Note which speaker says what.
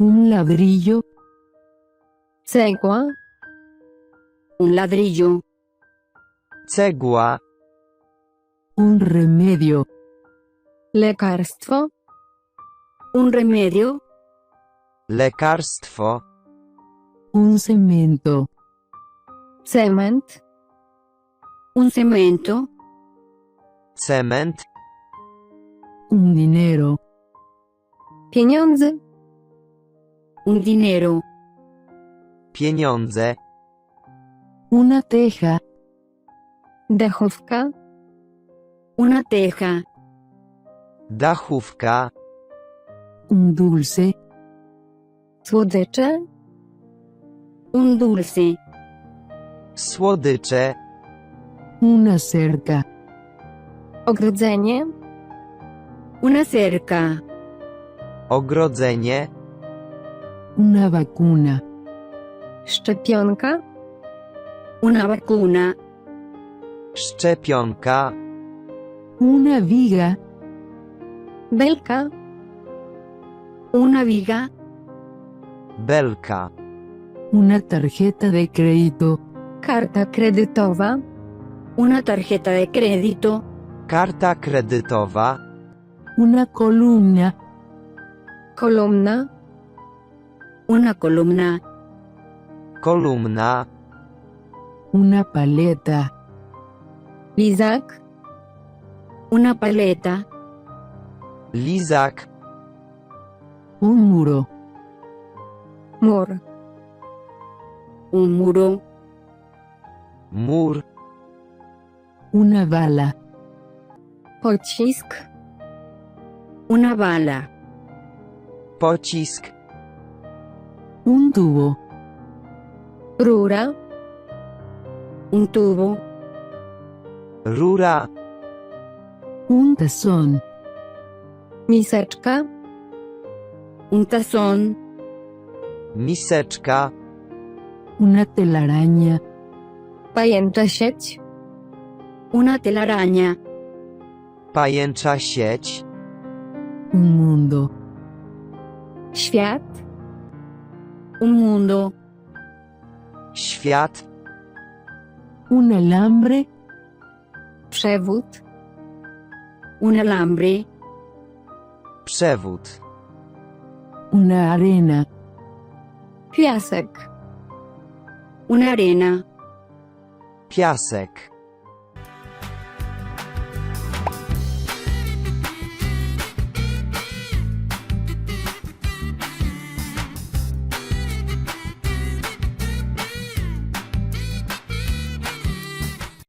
Speaker 1: Un ladrillo.
Speaker 2: Cegła.
Speaker 3: Un ladrillo.
Speaker 4: Cegła.
Speaker 1: Un remedio.
Speaker 2: Lekarstwo.
Speaker 3: Un remedio.
Speaker 4: Lekarstwo.
Speaker 1: Un cemento.
Speaker 2: Cement.
Speaker 3: Un cemento.
Speaker 4: Cement.
Speaker 1: Un dinero.
Speaker 2: Pieniądze.
Speaker 3: Un dinero.
Speaker 4: Pieniądze.
Speaker 1: Una teja.
Speaker 2: Dechówka.
Speaker 3: Una teja.
Speaker 4: Dachówka.
Speaker 1: Un dulce.
Speaker 2: Słodycze.
Speaker 3: Un dulce.
Speaker 4: Słodycze.
Speaker 1: Una cerca.
Speaker 2: Ogrodzenie.
Speaker 3: Una cerca.
Speaker 4: Ogrodzenie.
Speaker 1: Una vacuna.
Speaker 2: Szczepionka.
Speaker 3: Una vacuna.
Speaker 4: Szczepionka.
Speaker 1: Una viga.
Speaker 2: Belka.
Speaker 3: Una viga.
Speaker 4: Belka.
Speaker 1: Una tarjeta de crédito.
Speaker 2: Karta kredytowa.
Speaker 3: Una tarjeta de crédito.
Speaker 4: Karta kredytowa.
Speaker 1: Una columna.
Speaker 2: Kolumna.
Speaker 3: Una columna.
Speaker 4: Kolumna.
Speaker 1: Una paleta.
Speaker 2: Lizak.
Speaker 3: Una paleta.
Speaker 4: Lizak.
Speaker 1: Un muro.
Speaker 2: Mur.
Speaker 3: Un muro.
Speaker 4: Mur.
Speaker 1: Una bala.
Speaker 2: Pocisk.
Speaker 3: Una bala.
Speaker 4: Pocisk.
Speaker 1: Un tubo.
Speaker 2: Rura.
Speaker 3: Un tubo.
Speaker 4: Rura.
Speaker 1: Un tazón.
Speaker 2: Miseczka.
Speaker 3: Un tazón.
Speaker 4: Miseczka.
Speaker 1: Una telaraña.
Speaker 2: Pajęcza sieć.
Speaker 3: Una telaraña.
Speaker 4: Pajęcza sieć.
Speaker 1: Un mundo.
Speaker 2: Świat.
Speaker 3: Un mundo.
Speaker 4: Świat.
Speaker 1: Un alambre.
Speaker 2: Przewód.
Speaker 3: Un alambre.
Speaker 4: Przewód.
Speaker 1: Una arena.
Speaker 2: Piasek.
Speaker 3: Una arena.
Speaker 4: Piasek.